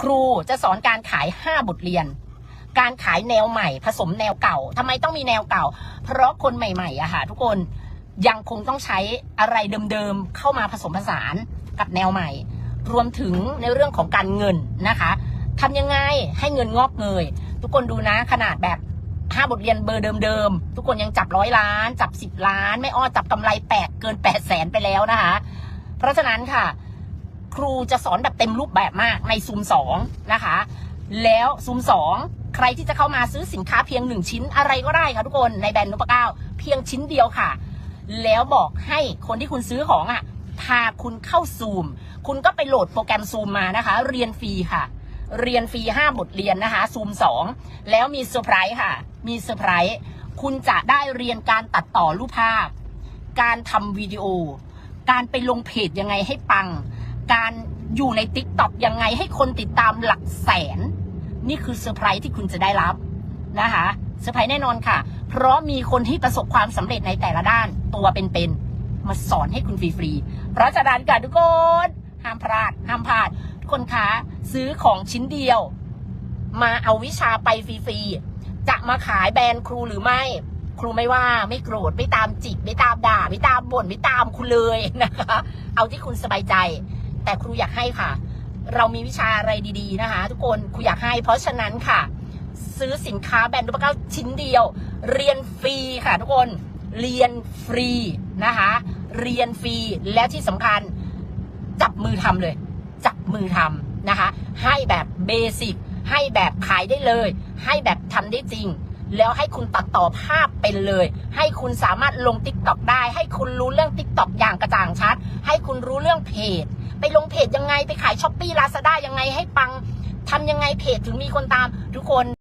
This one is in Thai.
ครูจะสอนการขาย 5 บทเรียน การขายแนวใหม่ ผสมแนวเก่าทำไมต้องมีแนวเก่า เพราะคนใหม่ๆอะค่ะทุกคนยังคงต้องใช้อะไรเดิมๆเข้ามาผสมผสานกับแนวใหม่ รวมถึงในเรื่องของการเงินนะคะทำยังไงให้เงินงอกเงย ทุกคนดูนะขนาดแบบห้าบทเรียนเบอร์เดิมๆทุกคนยังจับร้อยล้าน จับสิบล้าน ไม่อ้อจับกำไรแปดเกินแปดแสนไปแล้วนะคะ เพราะฉะนั้นค่ะ ครูจะสอนแบบเต็มรูปแบบมากในซูมสองนะคะ แล้วซูมสองใครที่จะเข้ามาซื้อสินค้าเพียงหนึ่งชิ้นอะไรก็ได้ค่ะทุกคนในแบรนด์นพเก้าเพียงชิ้นเดียวค่ะ แล้วบอกให้คนที่คุณซื้อของอะพาคุณเข้าซูม คุณก็ไปโหลดโปรแกรมซูมมานะคะ เรียนฟรีค่ะ เรียนฟรี5บทเรียนนะคะซูม2แล้วมีเซอร์ไพรส์ค่ะ มีเซอร์ไพรส์คุณจะได้เรียนการตัดต่อรูปภาพ การทำวิดีโอ การไปลงเพจยังไงให้ปัง การอยู่ใน t ิ k t o k ยังไงให้คนติดตามหลักแสน นี่คือเซอร์ไพรส์ที่คุณจะได้รับนะคะเซอร์ไพรส์แน่นอนค่ะ เพราะมีคนที่ประสบความสำเร็จในแต่ละด้านตัวเป็นๆมาสอนให้คุณฟรีๆเพราะฉะนั้นค่ะทุกคนห้ามพลาดห้ามพลาดทุกคนคะซื้อของชิ้นเดียว มาเอาวิชาไปฟรีๆจะมาขายแบรนด์ครูหรือไม่ครูไม่ว่าไม่โกรธไม่ตามจิกไม่ตามด่า ไม่ตามบ่นไม่ตามคุณเลยนะคะเอาที่คุณสบายใจ แต่ครูอยากให้ค่ะ เรามีวิชาอะไรดีๆนะคะ ทุกคนครูอยากให้ เพราะฉะนั้นค่ะ ซื้อสินค้าแบรนด์ดูปเก้าชิ้นเดียว เรียนฟรีค่ะ ทุกคนเรียนฟรีนะคะ เรียนฟรีแล้วที่สำคัญจับมือทำเลย จับมือทำนะคะ ให้แบบเบสิกให้แบบขายได้เลย ให้แบบทำได้จริง แล้วให้คุณตัดต่อภาพเป็นเลย ให้คุณสามารถลงติ๊กต็อกได้ ให้คุณรู้เรื่องติ๊กต็อกอย่างกระจ่างชัด ให้คุณรู้เรื่องเพจ จยังไงไปขายช้อปปี้ลาซาด้ายังไงให้ปังทำยังไงเพจถึงมีคนตามทุกคน